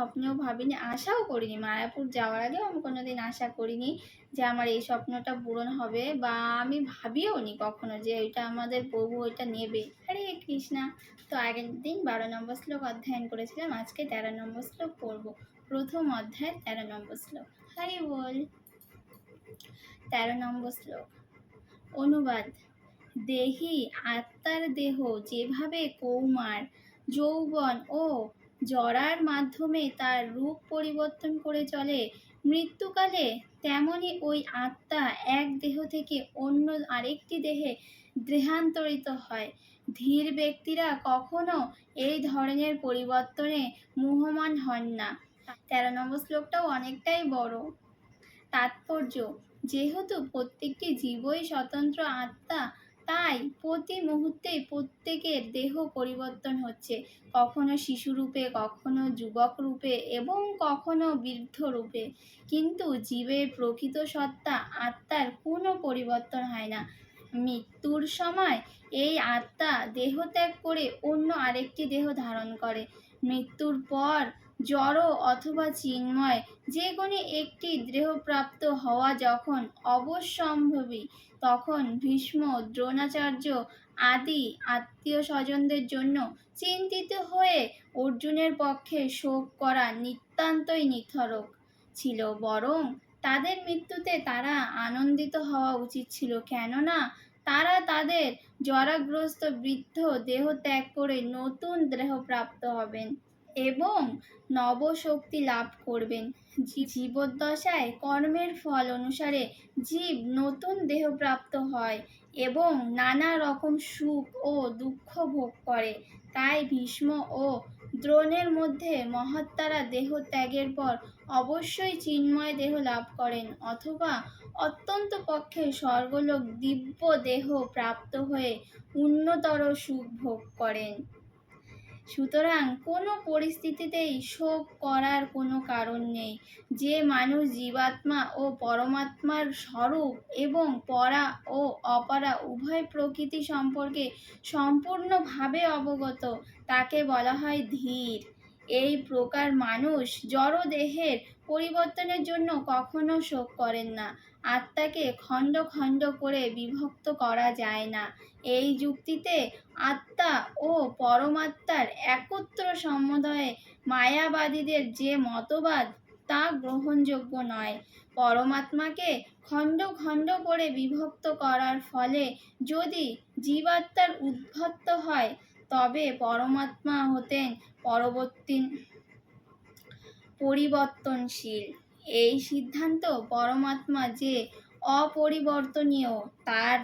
স্বপ্নেও ভাবিনি, আশাও করিনি। মায়াপুর যাওয়ার আগেও আমি কোনোদিন আশা করিনি যে আমার এই স্বপ্নটা পূরণ হবে বা আমি ভাবিও নি কখনো যে ওইটা আমাদের প্রভু ওইটা নেবে। আরে কৃষ্ণা, তো আগের দিন বারো নম্বর শ্লোক অধ্যয়ন করেছিলাম, আজকে তেরো নম্বর শ্লোক পড়ব। প্রথম অধ্যায় তেরো নম্বর শ্লোক। হরি বল। তেরো নম্বর শ্লোক। অনুবাদ। দেহি আত্মার দেহ যেভাবে কৌমার, যৌবন ও জরার মাধ্যমে তার রূপ পরিবর্তন করে চলে। মৃত্যুকালে তেমনি ওই আত্মা এক দেহ থেকে অন্য আরেকটি দেহে দেহান্তরিত হয়। ধীর ব্যক্তিরা কখনো এই ধরনের পরিবর্তনে মুহমান হন না। তেরো নম্বর শ্লোকটাও অনেকটাই বড়। তাৎপর্য, যেহেতু প্রত্যেকটি জীবই স্বতন্ত্র আত্মা তাই প্রতি মুহূর্তেই প্রত্যেকের দেহ পরিবর্তন হচ্ছে। কখনো শিশু রূপে কখনো যুবক রূপে এবং কখনো বৃদ্ধ রূপে কিন্তু জীবের প্রকৃত সত্তা, আত্মার কোনো পরিবর্তন হয় না। মৃত্যুর সময় এই আত্মা দেহ ত্যাগ করে অন্য আরেকটি দেহ ধারণ করে। মৃত্যুর পর জড় অথবা চিন্ময় যে কোনো একটি দেহপ্রাপ্ত হওয়া যখন অবশ্যম্ভাবী তখন ভীষ্ম, দ্রোণাচার্য আদি আত্মীয় স্বজনদের জন্য চিন্তিত হয়ে অর্জুনের পক্ষে শোক করা নিতান্তই নিথরক ছিল। বরং তাদের মৃত্যুতে তারা আনন্দিত হওয়া উচিত ছিল। কেননা তারা তাদের জরাগ্রস্ত বৃদ্ধ দেহ ত্যাগ করে নতুন দেহ প্রাপ্ত হবেন। এবং নবশক্তি লাভ করবেন। জীবদ্দশায় কর্মের ফল অনুসারে জীব নতুন দেহ প্রাপ্ত হয় এবং নানা রকম সুখ ও দুঃখ ভোগ করে। তাই ভীষ্ম ও দ্রোণের মধ্যে মহাত্মারা দেহ ত্যাগের পর অবশ্যই চিন্ময় দেহ লাভ করেন অথবা অত্যন্ত পক্ষে স্বর্গলোক দিব্য দেহ প্রাপ্ত হয়ে উন্নতর সুখ ভোগ করেন। সুতরাং কোনো পরিস্থিতিতেই শোক করার কোনো কারণ নেই। যে মানুষ জীবাত্মা ও পরমাত্মার স্বরূপ এবং পরা ও অপরা উভয় প্রকৃতি সম্পর্কে সম্পূর্ণভাবে অবগত, তাকে বলা হয় ধীর। এই প্রকার মানুষ জড় দেহের পরিবর্তনের জন্য কখনো শোক করেন না। আত্মাকে খণ্ড খণ্ড করে বিভক্ত করা যায় না। এই যুক্তিতে আত্মা ও পরমাত্মার একত্র সম্বন্ধে মায়াবাদীদের যে মতবাদ, তা গ্রহণযোগ্য নয়। পরমাত্মাকে খণ্ড খণ্ড করে বিভক্ত করার ফলে যদি জীবাত্মার উদ্ভত্ত হয়, তবে পরমাত্মা হতেন পরবর্তী পরিবর্তনশীল। এই সিদ্ধান্ত পরমাত্মা যে অপরিবর্তনীয়, তার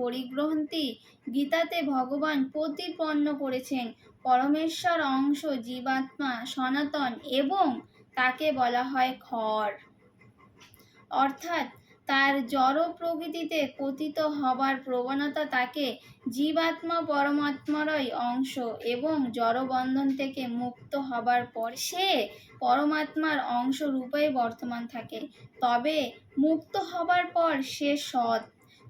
পরিগ্রহণটি গীতাতে ভগবান প্রতিপন্ন করেছেন। পরমেশ্বর অংশ জীবাত্মা সনাতন এবং তাকে বলা হয় খর অর্থাৎ তার জড় প্রকৃতিতে পতিত হবার প্রবণতা তাকে জীবাত্মা পরমাত্মারই অংশ এবং জড়বন্ধন থেকে মুক্ত হবার পর সে পরমাত্মার অংশ রূপেই বর্তমান থাকে। তবে মুক্ত হবার পর সে সৎ,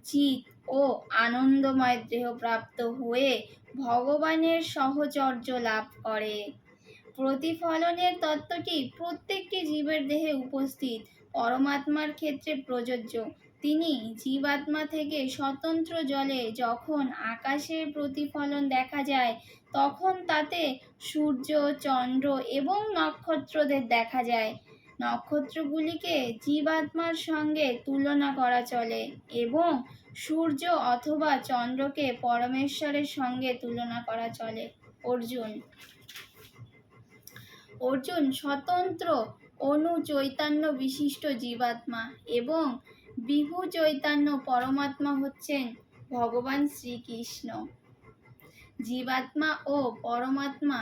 চিত ও আনন্দময় দেহপ্রাপ্ত হয়ে ভগবানের সহচর্য লাভ করে। প্রতিফলনের তত্ত্বটি প্রত্যেকটি জীবের দেহে উপস্থিত। পরমাত্মার ক্ষেত্রে প্রযোজ্য। তিনি জীবাত্মা থেকে স্বতন্ত্র জলে যখন আকাশের প্রতিফলন দেখা যায়, তখন তাতে সূর্য, চন্দ্র এবং নক্ষত্রদের দেখা যায়। নক্ষত্রগুলিকে জীবাত্মার সঙ্গে তুলনা করা চলে এবং সূর্য অথবা চন্দ্রকে পরমেশ্বরের সঙ্গে তুলনা করা চলে। অর্জুন। অর্জুন স্বতন্ত্র অনু চৈতন্য বিশিষ্ট জীবাত্মা এবং বিভু চৈতন্য পরমাত্মা হচ্ছেন ভগবান শ্রীকৃষ্ণ। জীবাত্মা ও পরমাত্মা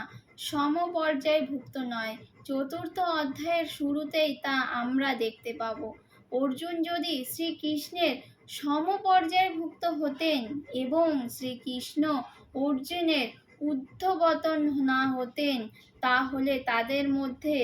সমপর্যায়ভুক্ত নয়। চতুর্থ অধ্যায়ের শুরুতেই তা আমরা দেখতে পাব। অর্জুন যদি শ্রীকৃষ্ণের সমপর্যায়ভুক্ত হতেন এবং শ্রীকৃষ্ণ অর্জুনের ঊর্ধ্ববতন না হতেন, তাহলে তাদের মধ্যে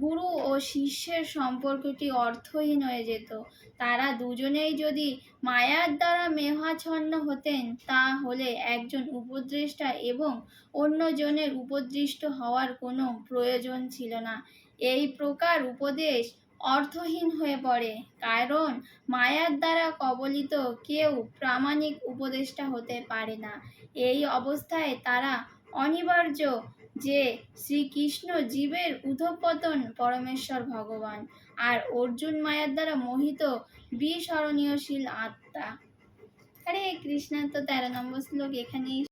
গুরু ও শিষ্যের সম্পর্কটি অর্থহীন হয়ে যেত। তারা দুজনেই যদি মায়ার দ্বারা মেহাচ্ছন্ন হতেন, তাহলে একজন উপদ্রষ্টা এবং অন্যজনের উপদৃষ্ট হওয়ার কোনো প্রয়োজন ছিল না। এই প্রকার উপদেশ অর্থহীন হয়ে পড়ে। কারণ মায়ার দ্বারা কবলিত কেউ প্রামাণিক উপদেষ্টা হতে পারে না। এই অবস্থায় তারা অনিবার্য যে শ্রীকৃষ্ণ জীবের উধপতন পরমেশ্বর ভগবান আর অর্জুন মায়ার দ্বারা মোহিত বিস্মরণীয়শীল আত্মা। হরে কৃষ্ণ, তো তেরো নম্বর শ্লোক এখানেই